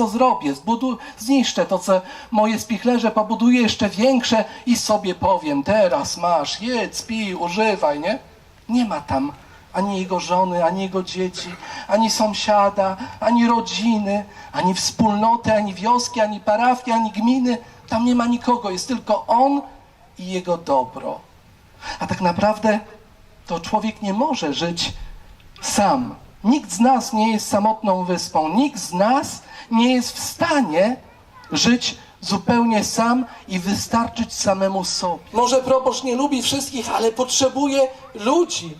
co zrobię, zbudu, zniszczę to, co moje spichlerze, pobuduję jeszcze większe i sobie powiem, teraz masz, jedz, pij, używaj, nie? Nie ma tam ani jego żony, ani jego dzieci, ani sąsiada, ani rodziny, ani wspólnoty, ani wioski, ani parafii, ani gminy. Tam nie ma nikogo, jest tylko on i jego dobro. A tak naprawdę to człowiek nie może żyć sam. Nikt z nas nie jest samotną wyspą. Nikt z nas nie jest w stanie żyć zupełnie sam i wystarczyć samemu sobie. Może proboszcz nie lubi wszystkich, ale potrzebuje ludzi.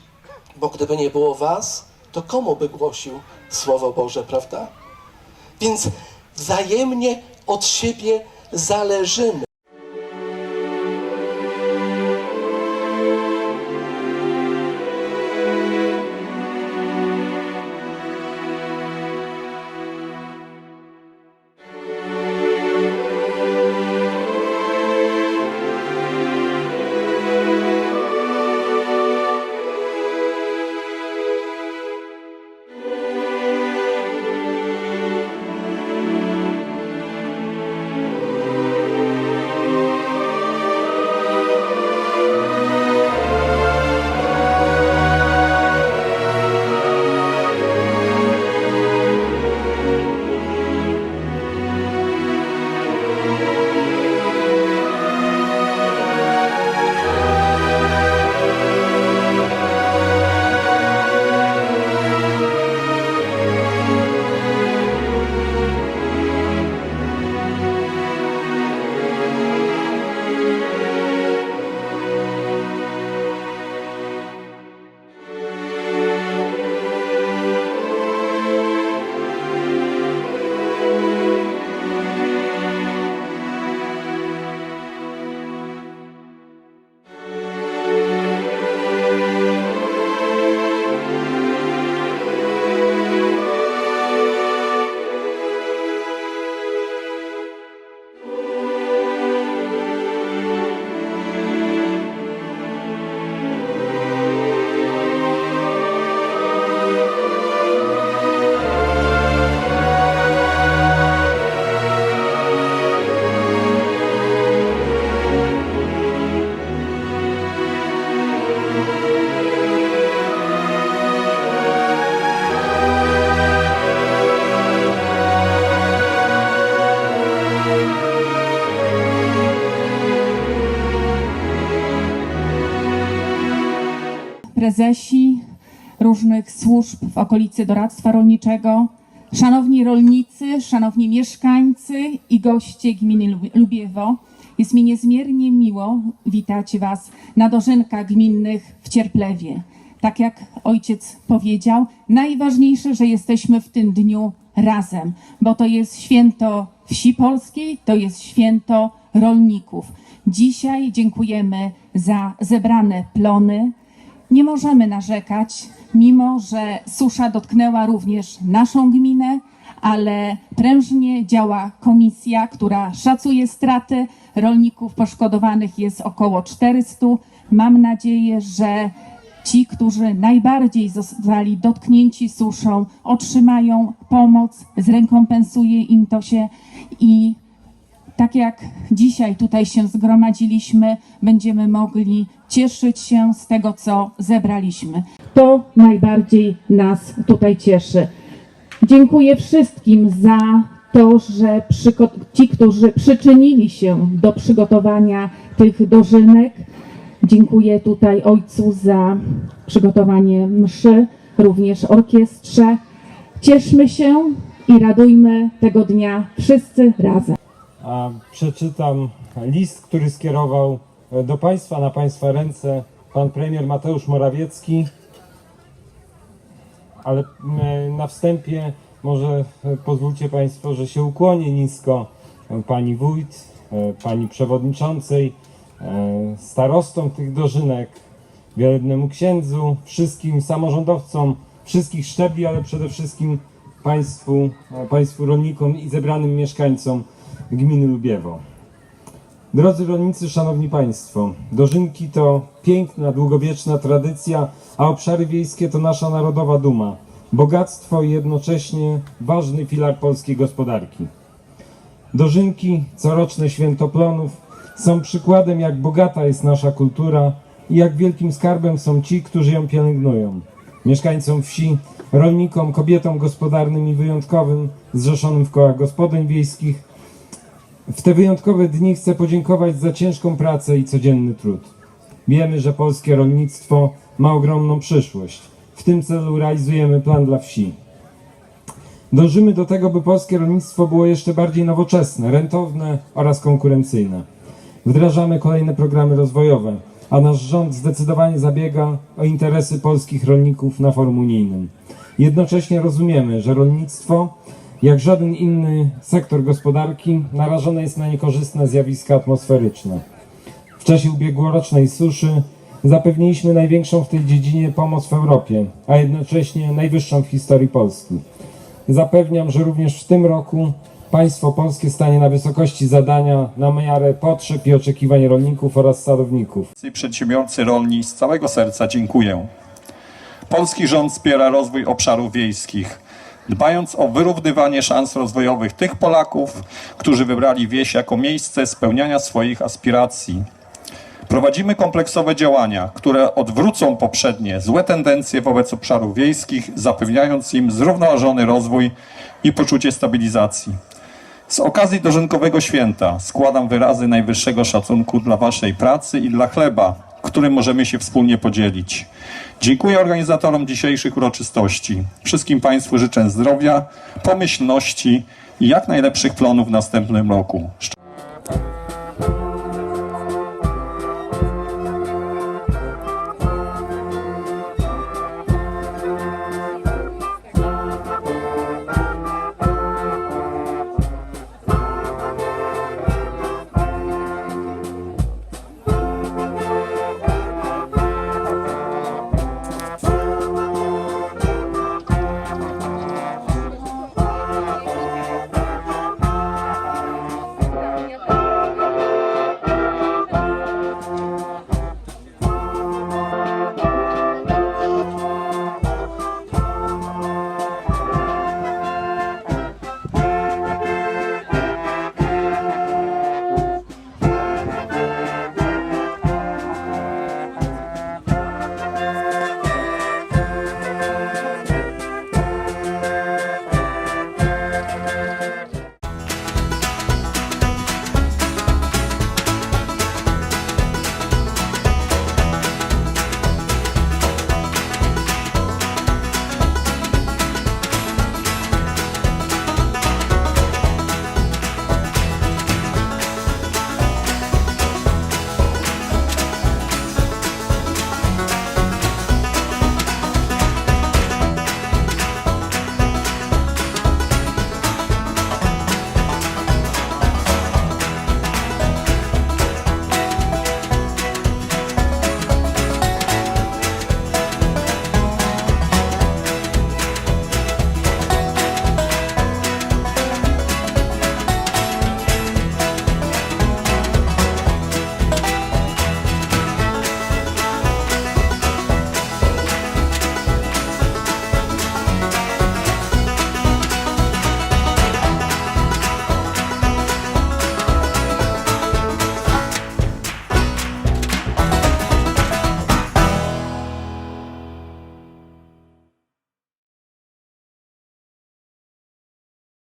Bo gdyby nie było was, to komu by głosił Słowo Boże, prawda? Więc wzajemnie od siebie zależymy. Prezesi różnych służb w okolicy doradztwa rolniczego, szanowni rolnicy, szanowni mieszkańcy i goście gminy Lub- Lubiewo. Jest mi niezmiernie miło witać Was na dożynkach gminnych w Cierplewie. Tak jak ojciec powiedział, najważniejsze, że jesteśmy w tym dniu razem, bo to jest święto wsi polskiej, to jest święto rolników. Dzisiaj dziękujemy za zebrane plony, nie możemy narzekać, mimo że susza dotknęła również naszą gminę, ale prężnie działa komisja, która szacuje straty. Rolników poszkodowanych jest około 400. Mam nadzieję, że ci, którzy najbardziej zostali dotknięci suszą, otrzymają pomoc, zrekompensuje im to się i tak jak dzisiaj tutaj się zgromadziliśmy, będziemy mogli cieszyć się z tego, co zebraliśmy. To najbardziej nas tutaj cieszy. Dziękuję wszystkim za to, że ci, którzy przyczynili się do przygotowania tych dożynek. Dziękuję tutaj ojcu za przygotowanie mszy, również orkiestrze. Cieszmy się i radujmy tego dnia wszyscy razem. A przeczytam list, który skierował e, do Państwa, na Państwa ręce pan premier Mateusz Morawiecki. Ale m, na wstępie może e, pozwólcie Państwo, że się ukłonię nisko e, pani wójt, e, pani przewodniczącej, e, starostom tych dożynek, wielebnemu księdzu, wszystkim samorządowcom, wszystkich szczebli, ale przede wszystkim Państwu, e, Państwu rolnikom i zebranym mieszkańcom gminy Lubiewo. Drodzy rolnicy, szanowni państwo, dożynki to piękna, długowieczna tradycja, a obszary wiejskie to nasza narodowa duma. bogactwo i jednocześnie ważny filar polskiej gospodarki. Dożynki, coroczne święto plonów są przykładem, jak bogata jest nasza kultura i jak wielkim skarbem są ci, którzy ją pielęgnują. Mieszkańcom wsi, rolnikom, kobietom gospodarnym i wyjątkowym, zrzeszonym w kołach gospodyń wiejskich, w te wyjątkowe dni chcę podziękować za ciężką pracę i codzienny trud. Wiemy, że polskie rolnictwo ma ogromną przyszłość. W tym celu realizujemy plan dla wsi. Dążymy do tego, by polskie rolnictwo było jeszcze bardziej nowoczesne, rentowne oraz konkurencyjne. Wdrażamy kolejne programy rozwojowe, a nasz rząd zdecydowanie zabiega o interesy polskich rolników na forum unijnym. Jednocześnie rozumiemy, że rolnictwo, jak żaden inny sektor gospodarki, narażone jest na niekorzystne zjawiska atmosferyczne. W czasie ubiegłorocznej suszy zapewniliśmy największą w tej dziedzinie pomoc w Europie, a jednocześnie najwyższą w historii Polski. Zapewniam, że również w tym roku państwo polskie stanie na wysokości zadania na miarę potrzeb i oczekiwań rolników oraz sadowników. przedsiębiorcy rolni z całego serca dziękuję. Polski rząd wspiera rozwój obszarów wiejskich, dbając o wyrównywanie szans rozwojowych tych Polaków, którzy wybrali wieś jako miejsce spełniania swoich aspiracji. Prowadzimy kompleksowe działania, które odwrócą poprzednie złe tendencje wobec obszarów wiejskich, zapewniając im zrównoważony rozwój i poczucie stabilizacji. Z okazji dożynkowego święta składam wyrazy najwyższego szacunku dla Waszej pracy i dla chleba, którym możemy się wspólnie podzielić. Dziękuję organizatorom dzisiejszych uroczystości. Wszystkim Państwu życzę zdrowia, pomyślności i jak najlepszych plonów w następnym roku.